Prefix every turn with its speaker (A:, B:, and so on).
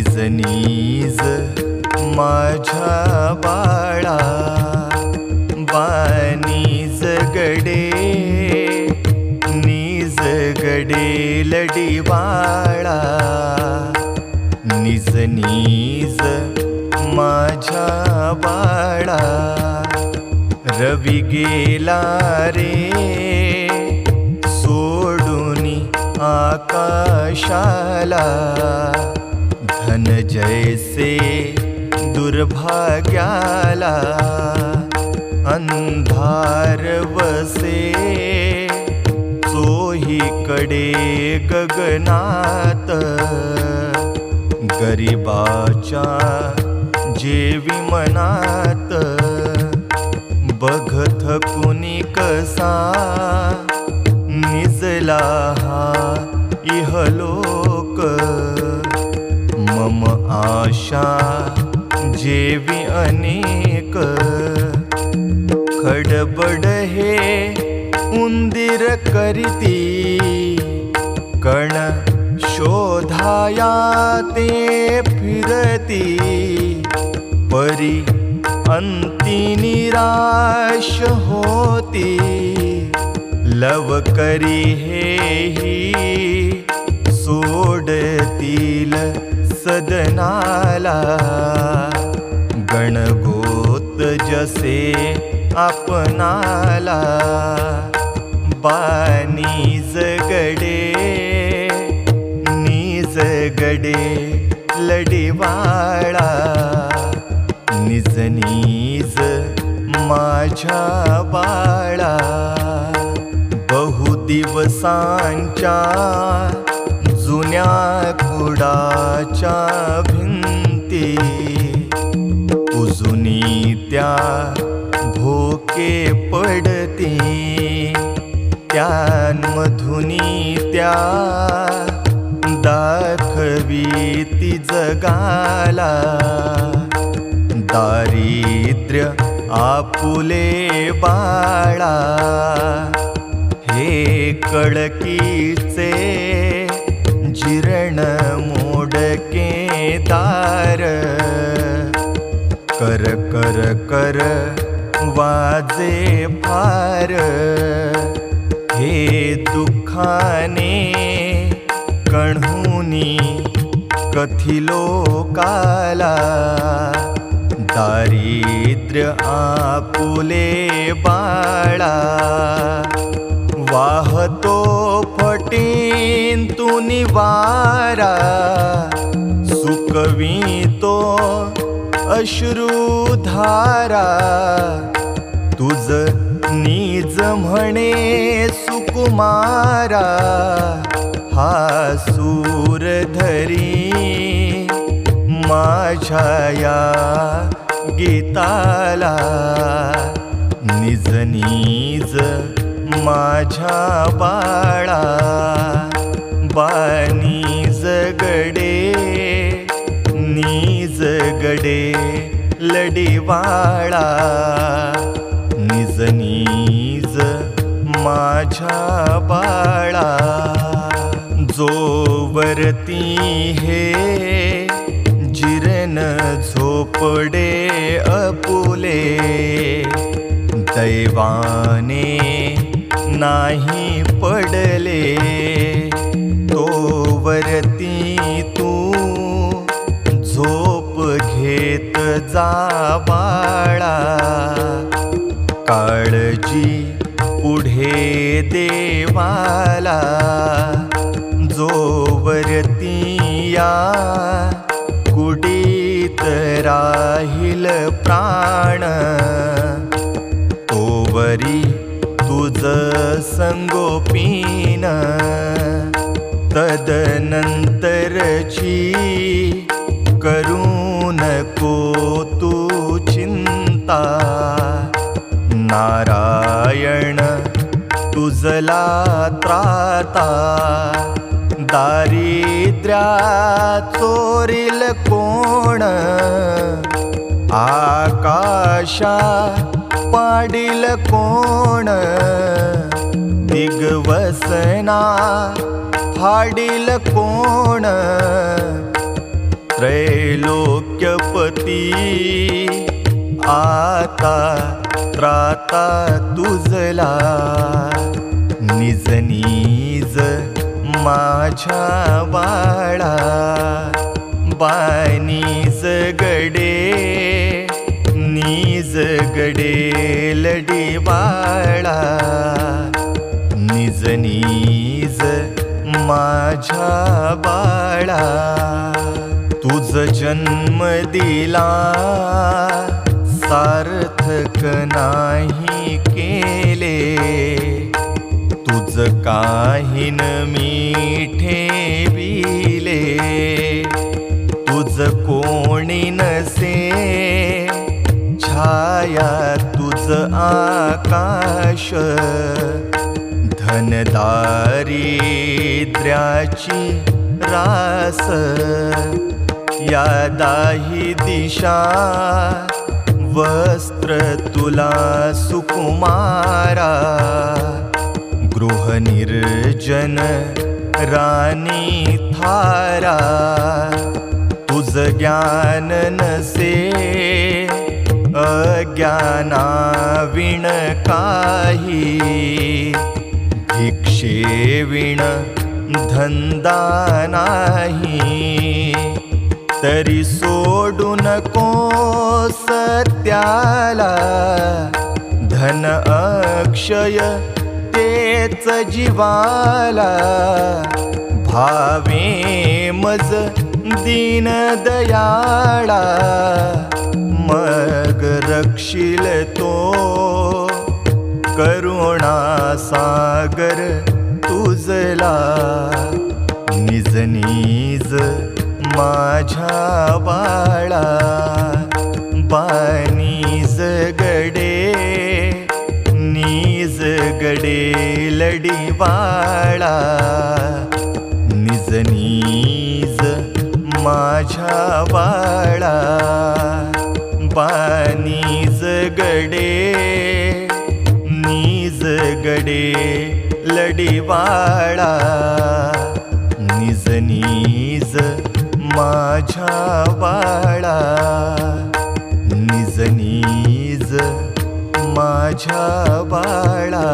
A: नीज नीज माझ्या बाळा बानीज गडे नीज गडे लडी बाळा. निज नीज माझ्या बाळा रवी गेला रे सोडून आकाशाला. मन जैसे दुर्भाग्याला अंधार वसे चोहीकडे गगनात गरिबाच्या जेवी मनात बघत कुणी कसा निजला हा इहलोक आशा जेवी अनेक। खडबड हे उंदीर करीती। कण शोधाया ते फिरती। परी अंती निराश होती। लव करी हे ही सोडतील। सदनाला गणगोत जसे आपणाला बानीज गडे निज गडे लढीवाळा निज निज माझ्या बाळा. बहु दिवसांच्या जुन्या कुडाच्या भिंती. उजुनी त्या भोके पडती. त्यांमधुनी त्या दाखवी ती जगाला. दारिद्र्य आपुले बाळा. हे कळकीचे जिरण के दार। कर कर कर वाजे फार हे दुःखाने कण्हुनी कथिलो काला। दारिद्र्य आपुले बाळा। वाहतो फटीन तू निवारा। सुकवितो अश्रुधारा. तुझ नीज म्हणे सुकुमारा. हा सूर धरी माझ्या या गीताला. निज निज माझ्या बाळा. बाळ लडे गडे निज निज माझ्या बाळा जोवरती हे जिरन झोपडे अपुले दैवाने नाही पडले। घेत जा बाळा काळजी पुढे देवाला जोवरती या कुडीत राहील प्राण. तोवरी तुझ संगोपीन तदनंतरची करू नको तू चिंता नारायण तुझला त्राता दारिद्र्या चोरील कोण आकाशा पाडील कोण दिग्वसना फाडील कोण त्रैलोक्यपती आता त्राता तुझला. निज निज माझ्या बाळा बानीज गडे निज गडे लडी बाळा. निज निज माझ्या बाळा. तुझ जन्म दिला सार्थक नाही केले. तुझ काहीन मीठे बिले तुझ कोणी नसे छाया तुझ आकाश. धनदारिद्र्याची रास या दाही दिशा वस्त्र तुला सुकुमारा गृहनिर्जन राणी थारा तुझ ज्ञान नसे अज्ञाना विण काही भिक्षे विण धंदा नाही. तरी सोडू नको सत्याला. धन अक्षय तेच जीवाला. भावे मज दीन दयाळा. मग रक्षिल तो करुणा सागर तुझला. निज निज माझ्या बाळा बानीज गडे निज गडे लडी बाळा निज नीज माझ्या बाळा बानीज गडे निज गडे लडी बाळा निज नीज माझ्या बाळा निज निज माझ्या बाळा.